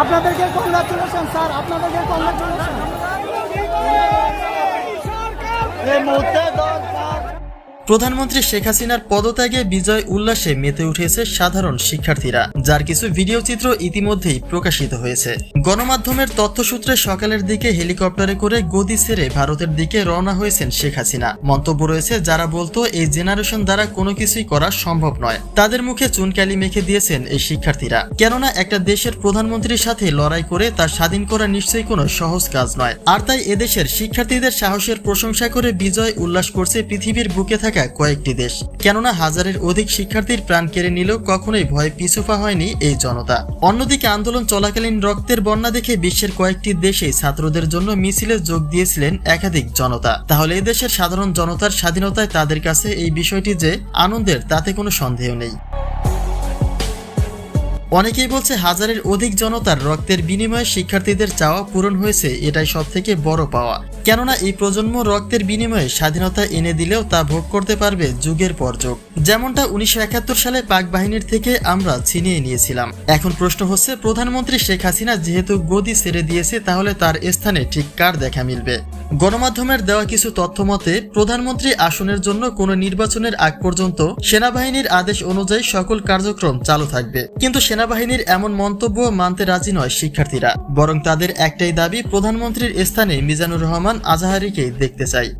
আপনাদেরকে congratulation sir আপনাদেরকে congratulation এই মুহূর্তে প্রধানমন্ত্রী শেখ হাসিনার পদত্যাগে বিজয় উল্লাসে মেতে উঠেছে সাধারণ শিক্ষার্থীরা, যার কিছু ভিডিও চিত্র ইতিমধ্যেই প্রকাশিত হয়েছে। গণমাধ্যমের তথ্যসূত্রে সকালের দিকে হেলিকপ্টারে করে গদি ছেড়ে ভারতের দিকে রওনা হয়েছেন শেখ হাসিনা। মন্তব্য রয়েছে, যারা বলতো এই জেনারেশন দ্বারা কোনো কিছুই করা সম্ভব নয়। তাদের মুখে চুনকালি মেখে দিয়েছেন এই শিক্ষার্থীরা। কেননা একটা দেশের প্রধানমন্ত্রীর সাথে লড়াই করে তা স্বাধীন করা নিশ্চয়ই কোনো সহজ কাজ নয়। আর তাই এদেশের শিক্ষার্থীদের সাহসের প্রশংসা করে বিজয় উল্লাস করছে পৃথিবীর বুকে থাকা কয়েকটি দেশ। কেননা হাজারের অধিক শিক্ষার্থীর প্রাণ কেড়ে নিলেও কখনোই ভয়ে পিছুপা হয়নি এই জনতা। অন্যদিকে আন্দোলন চলাকালীন রক্তের বন্যা দেখে বিশ্বের কয়েকটি দেশে ছাত্রদের জন্য মিছিলে যোগ দিয়েছিলেন একাধিক জনতা। তাহলে এদেশের সাধারণ জনতার স্বাধীনতায় তাদের কাছে এই বিষয়টি যে আনন্দের, তাতে কোনো সন্দেহ নেই। অনেকেই বলছে হাজারের অধিক জনতার রক্তের বিনিময়ে শিক্ষার্থীদের চাওয়া পূরণ হয়েছে, এটাই সব থেকে বড় পাওয়া। কেননা এই প্রজন্ম রক্তের বিনিময়ে স্বাধীনতা এনে দিলেও তা ভোগ করতে পারবে যুগের পর যুগ। যেমনটা উনিশশো একাত্তর সালে পাক বাহিনীর থেকে আমরা ছিনিয়ে নিয়েছিলাম। এখন প্রশ্ন হচ্ছে, প্রধানমন্ত্রী শেখ হাসিনা যেহেতু গদি ছেড়ে দিয়েছে, তাহলে তার স্থানে ঠিক কার দেখা মিলবে? গণমাধ্যমের দেওয়া কিছু তথ্য মতে, প্রধানমন্ত্রী আসনের জন্য কোনো নির্বাচনের আগ পর্যন্ত সেনাবাহিনীর আদেশ অনুযায়ী সকল কার্যক্রম চালু থাকবে। কিন্তু সেনাবাহিনীর এমন মন্তব্য মানতে রাজি নয় শিক্ষার্থীরা। বরং তাদের একটাই দাবি, প্রধানমন্ত্রীর স্থানে মিজানুর রহমান আজাহারিকে দেখতে চাই।